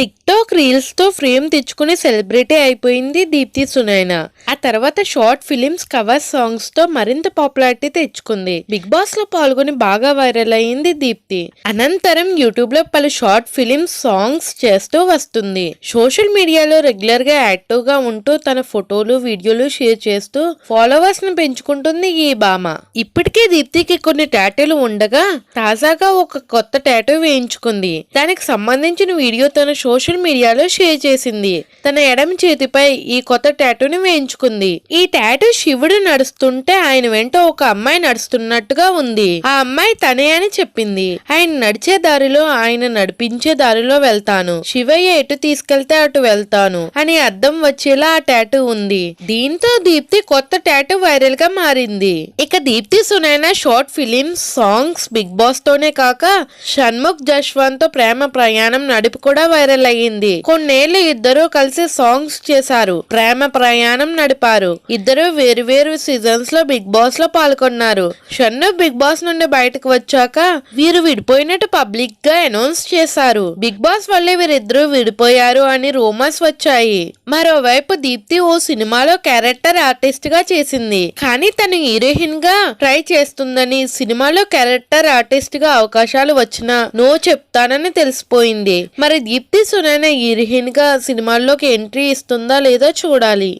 TikTok రీల్స్తో రీల్స్తో fame తెచ్చుకుని సెలబ్రిటీ అయిపోయింది దీప్తి సునైన. ఆ తర్వాత షార్ట్ ఫిలిమ్స్ కవర్ సాంగ్స్తో మరింత పాపులారిటీ తెచ్చుకుంది. బిగ్ బాస్లో పాల్గొని బాగా వైరల్ అయింది దీప్తి. అనంతరం యూట్యూబ్లో పలు షార్ట్ ఫిలిమ్స్ సాంగ్స్ చేస్తూ వస్తుంది. సోషల్ మీడియాలో రెగ్యులర్గా యాక్టివ్గా ఉంటూ తన ఫోటోలు వీడియోలు షేర్ చేస్తూ ఫాలోవర్స్ను పెంచుకుంటుంది ఈ భామ. ఇప్పటికే దీప్తికి కొన్ని టాటూలు ఉండగా తాజాగా ఒక కొత్త టాటూ వేయించుకుంది. దానికి సంబంధించిన వీడియో తన సోషల్ మీడియాలో షేర్ చేసింది. తన ఎడమ చేతిపై ఈ కొత్త టాటూని వేయించుకుంది. ఈ టాటూ శివుడు నడుస్తుంటే ఆయన వెంట ఒక అమ్మాయి నడుస్తున్నట్టుగా ఉంది. ఆ అమ్మాయి తనే అని చెప్పింది. ఆయన నడిచే దారిలో ఆయన నడిపించే దారిలో వెళ్తాను. శివయ్య ఎటు తీసుకెళ్తే అటు వెళ్తాను అని అర్థం వచ్చేలా ఆ టాటూ ఉంది. దీంతో దీప్తి కొత్త టాటూ వైరల్గా మారింది. ఇక Deepthi Sunaina short films songs Big Boss తోనే కాక షణ్ముఖ్ జశ్వంత్తో ప్రేమ ప్రయాణం నడిపి కూడా వైరల్ అయ్యింది. కొన్నేళ్ళు ఇద్దరు కలిసి సాంగ్స్ చేశారు. ప్రేమ ప్రయాణం నడిపారు. ఇద్దరు వేరు వేరు సీజన్స్లో బిగ్ బాస్లో పాల్గొన్నారు. షన్ను బిగ్ బాస్ నుండి బయటకు వచ్చాక వీరు విడిపోయినట్టు పబ్లిక్గా అనౌన్స్ చేశారు. బిగ్ బాస్ వల్లే వీరిద్దరూ విడిపోయారు అని రూమర్స్ వచ్చాయి. మరోవైపు దీప్తి ఓ సినిమాలో క్యారెక్టర్ ఆర్టిస్ట్గా చేసింది. కానీ తను హీరోయిన్గా ట్రై చేస్తుందని సినిమాలో క్యారెక్టర్ ఆర్టిస్ట్గా అవకాశాలు వచ్చినా నో చెప్తానని తెలిసిపోయింది. మరి దీప్తి సునైన హీరోయిన్గా సినిమాల్లోకి ఎంట్రీ ఇస్తుందా లేదో చూడాలి.